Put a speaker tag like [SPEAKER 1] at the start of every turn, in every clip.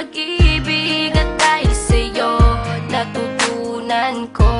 [SPEAKER 1] pag-ibig At dahil sa'yo natutunan ko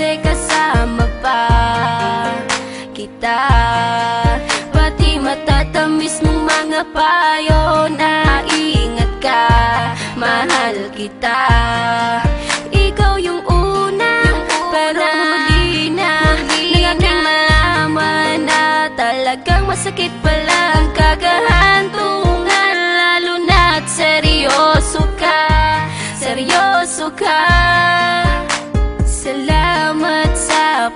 [SPEAKER 1] kasi kasama pa kita. Pati matatamis mong mga payo na ingat ka Mahal kita. Ikaw yung una, pero huli na Nang aking malaman na. Talagang masakit pala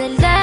[SPEAKER 1] el